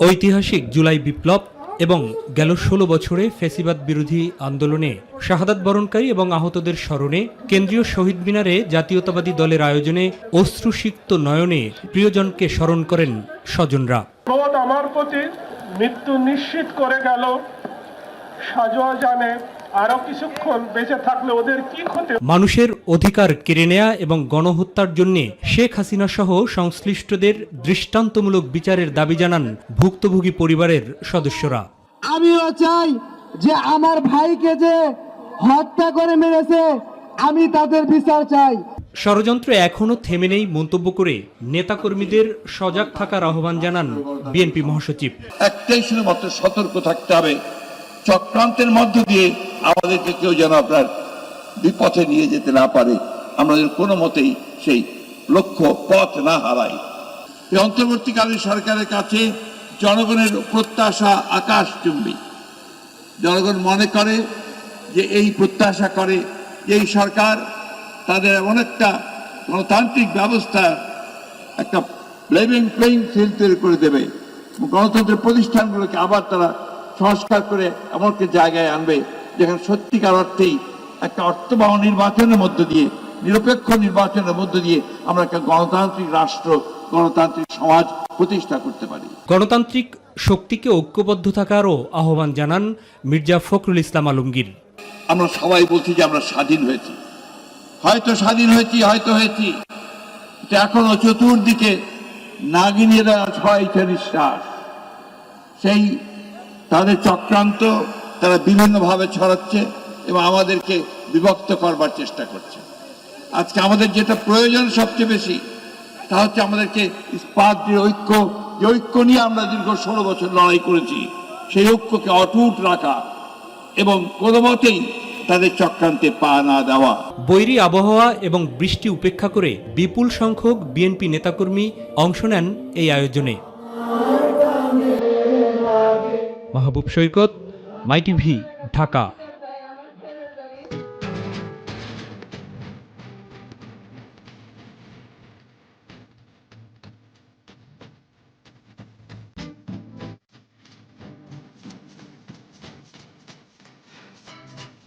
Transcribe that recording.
ঐতিহাসিক জুলাই বিপ্লব এবং গেল ষোলো বছরে ফেসিবাদ বিরোধী আন্দোলনে শাহাদাত বরণকারী এবং আহতদের স্মরণে কেন্দ্রীয় শহীদ মিনারে জাতীয়তাবাদী দলের আয়োজনে অশ্রুসিক্ত নয়নে প্রিয়জনকে স্মরণ করেন স্বজনরা। আমার প্রতি মৃত্যু নিশ্চিত করে গেল। সাজোয়া জানে আরও কিছুক্ষণ বেঁচে থাকলে ওদের কি ক্ষতি? মানুষের অধিকার কেড়ে নেয়া এবং গণহত্যার জন্য শেখ হাসিনা সহ সংশ্লিষ্টদের দৃষ্টান্তমূলক বিচারের দাবি জানান ভুক্তভোগী পরিবারের সদস্যরা। আমিও চাই যে আমার ভাইকে যে হত্যা করে মেরেছে আমি তাদের বিচার চাই। ষড়যন্ত্র এখনও থেমে নেই মন্তব্য করে নেতাকর্মীদের সজাগ থাকার আহ্বান জানান বিএনপি মহাসচিব। একটাই শুধুমাত্র সতর্ক থাকতে হবে চক্রান্তের মধ্য দিয়ে আমাদেরকে কেউ যেন আপনার বিপথে নিয়ে যেতে না পারে যেন কোনো মতেই সেই লক্ষ্য পথ না হারাই এই অন্তর্বর্তীকালীন সরকারের কাছে জনগণের প্রত্যাশা আকাশ চুম্বি জনগণ মনে করে যে এই প্রত্যাশা করে এই সরকার তাদের এমন একটা গণতান্ত্রিক ব্যবস্থা একটা লেভিং প্লেইং ফিল্ড তৈরি করে দেবে। গণতন্ত্রের প্রতিষ্ঠানগুলোকে আবার তারা সংস্কার করে এমন একটা জায়গায় আনবে যেখানে সত্যিকার অর্থেই একটা অর্থবহ নির্বাচনের মধ্য দিয়ে নিরপেক্ষ নির্বাচনের মধ্য দিয়ে আমরা একটা গণতান্ত্রিক রাষ্ট্র গণতান্ত্রিক সমাজ প্রতিষ্ঠা করতে পারি। গণতান্ত্রিক শক্তিকে ঐক্যবদ্ধ থাকারও আহ্বান জানান মির্জা ফখরুল ইসলাম আলমগীর। আমরা সবাই বলছি যে আমরা স্বাধীন হয়েছি। হয়তো স্বাধীন হয়েছি হয়তো হয়েছি। এখনও চতুর্দিকে নাগিনীরা ছয়টা নিঃশ্বাস সেই তাদের চক্রান্ত তারা বিভিন্নভাবে ছড়াচ্ছে এবং আমাদেরকে বিভক্ত করবার চেষ্টা করছে। আজকে আমাদের যেটা প্রয়োজন সবচেয়ে বেশি, তা হচ্ছে আমাদেরকে ইস্পাত, যে ঐক্য যে ঐক্য নিয়ে আমরা দীর্ঘ ষোলো বছর লড়াই করেছি, সেই ঐক্যকে অটুট রাখা এবং কোনো মতেই তাদের চক্রান্তে পা না দেওয়া। বৈরী আবহাওয়া এবং বৃষ্টি উপেক্ষা করে বিপুল সংখ্যক বিএনপি নেতাকর্মী অংশ নেন এই আয়োজনে। Mahbub Saikat my TV Dhaka.